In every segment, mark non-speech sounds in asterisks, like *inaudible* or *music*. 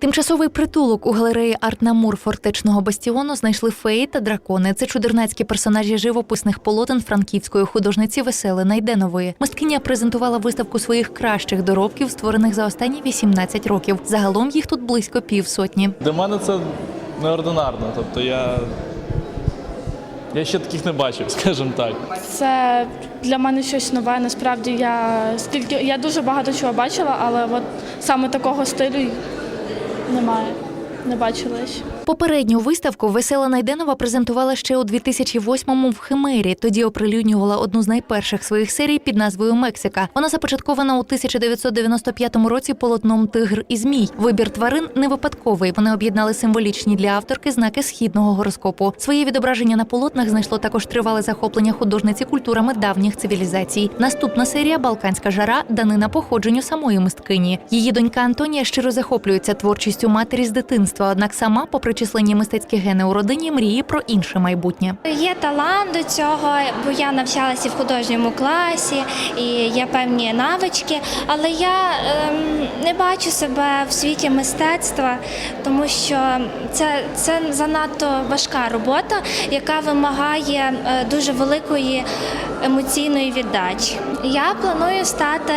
Тимчасовий притулок у галереї Артнамур фортечного бастіону знайшли феї та дракони. Це чудернацькі персонажі живописних полотен франківської художниці Весели Найденової. Мисткиня презентувала виставку своїх кращих доробків, створених за останні 18 років. Загалом їх тут близько півсотні. Для мене це неординарно. Тобто я. Я ще таких не бачив, *laughs* скажімо так. Це для мене щось нове. Насправді я скільки я дуже багато чого бачила, але от саме такого стилю немає. Не бачила ще. Попередню виставку Весела Найденова презентувала ще у 2008-му в Химері. Тоді оприлюднювала одну з найперших своїх серій під назвою Мексика. Вона започаткована у 1995 році полотном Тигр і Змій. Вибір тварин не випадковий. Вони об'єднали символічні для авторки знаки східного гороскопу. Своє відображення на полотнах знайшло також тривале захоплення художниці культурами давніх цивілізацій. Наступна серія Балканська жара данина походженню самої мисткині. Її донька Антонія щиро захоплюється творчістю матері з дитинства. Однак сама, попри численні мистецькі гени у родині, мріє про інше майбутнє. Є талант до цього, бо я навчалася в художньому класі і є певні навички, але я ем, не бачу себе в світі мистецтва, тому що це, це занадто важка робота, яка вимагає е, дуже великої емоційної віддачі. Я планую стати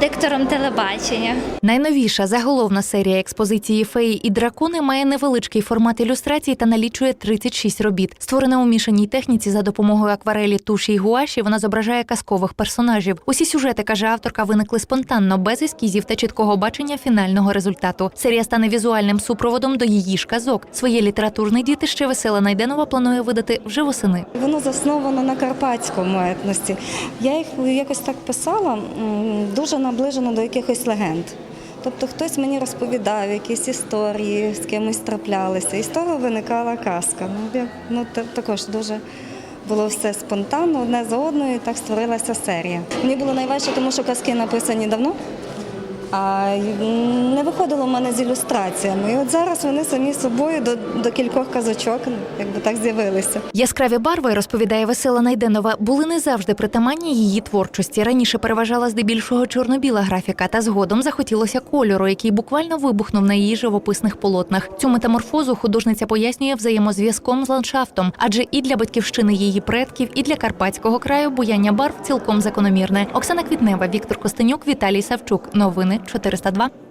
диктором телебачення. Найновіша заголовна серія експозиції Феї і дракони має невеличкий формат ілюстрацій та налічує 36 робіт. Створена у мішаній техніці за допомогою акварелі, туші й гуаші. Вона зображає казкових персонажів. Усі сюжети, каже авторка, виникли спонтанно, без ескізів та чіткого бачення фінального результату. Серія стане візуальним супроводом до її ж казок. Своє літературне дітище Весела Найденова планує видати вже восени. Воно засновано на карпатському етносі. Я їх якось так писала, дуже наближено до якихось легенд. Тобто хтось мені розповідав якісь історії, з кимось траплялися. І з того виникала казка. Ну, ну та- також дуже було все спонтанно, одне за одною, і так створилася серія. Мені було найважче, тому що казки написані давно. А не виходило в мене з ілюстраціями. І от зараз вони самі собою до, до кількох казочок якби так з'явилися. Яскраві барви, розповідає Весела Найденова, були не завжди притаманні її творчості. Раніше переважала здебільшого чорно-біла графіка, та згодом захотілося кольору, який буквально вибухнув на її живописних полотнах. Цю метаморфозу художниця пояснює взаємозв'язком з ландшафтом, адже і для батьківщини її предків, і для карпатського краю буяння барв цілком закономірне. Оксана Квітнева, Віктор Костенюк, Віталій Савчук. Новини 402.